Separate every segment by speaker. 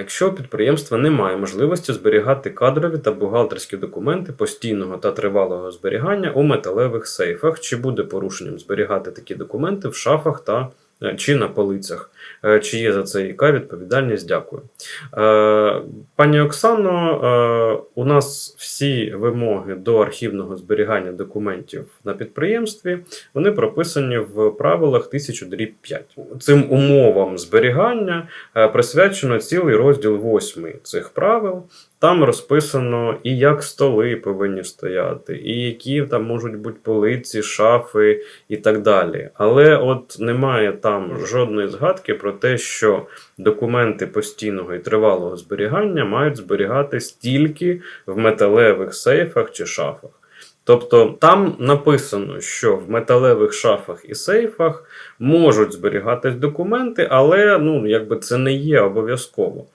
Speaker 1: Якщо підприємство не має можливості зберігати кадрові та бухгалтерські документи постійного та тривалого зберігання у металевих сейфах, чи буде порушенням зберігати такі документи в шафах та чи на полицях? Е, Чи є за це яка відповідальність? Дякую. Е, Пані Оксано, е, у нас всі вимоги до архівного зберігання документів на підприємстві вони прописані в правилах 1000 5. Цим умовам зберігання е, присвячено цілий розділ 8 цих правил. Там розписано і як столи повинні стояти, і які там можуть бути полиці, шафи і так далі. Але от немає там жодної згадки про те, що документи постійного і тривалого зберігання мають зберігатись тільки в металевих сейфах чи шафах. Тобто там написано, що в металевих шафах і сейфах можуть зберігатись документи, але ну, якби це не є обов'язково.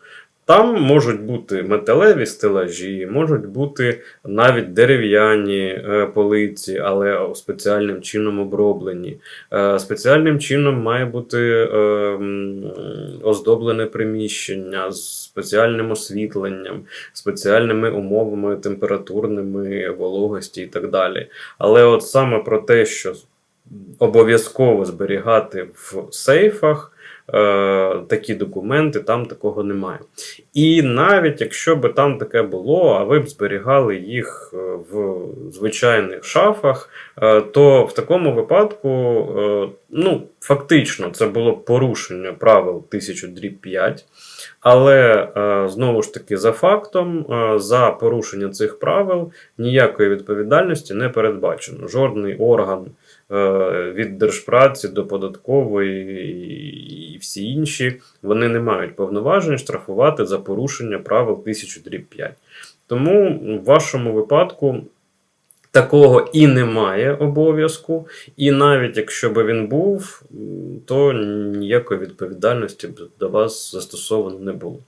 Speaker 1: Там можуть бути металеві стелажі, можуть бути навіть дерев'яні е, полиці, але спеціальним чином оброблені. Е, спеціальним чином має бути е, оздоблене приміщення з спеціальним освітленням, спеціальними умовами температурними, вологості і так далі. Але от саме про те, що обов'язково зберігати в сейфах. Е, Такі документи, там такого немає. І навіть якщо би там таке було, а ви б зберігали їх е, в звичайних шафах, е, то в такому випадку, ну, фактично, це було порушення правил 1005. Але знову ж таки, за фактом, за порушення цих правил ніякої відповідальності не передбачено. Жодний орган від держпраці до податкової і всі інші вони не мають повноважень штрафувати за порушення правил 1000-5. Тому в вашому випадку. Такого і немає обов'язку, і навіть якщо би він був, то ніякої відповідальності б до вас застосовано не було.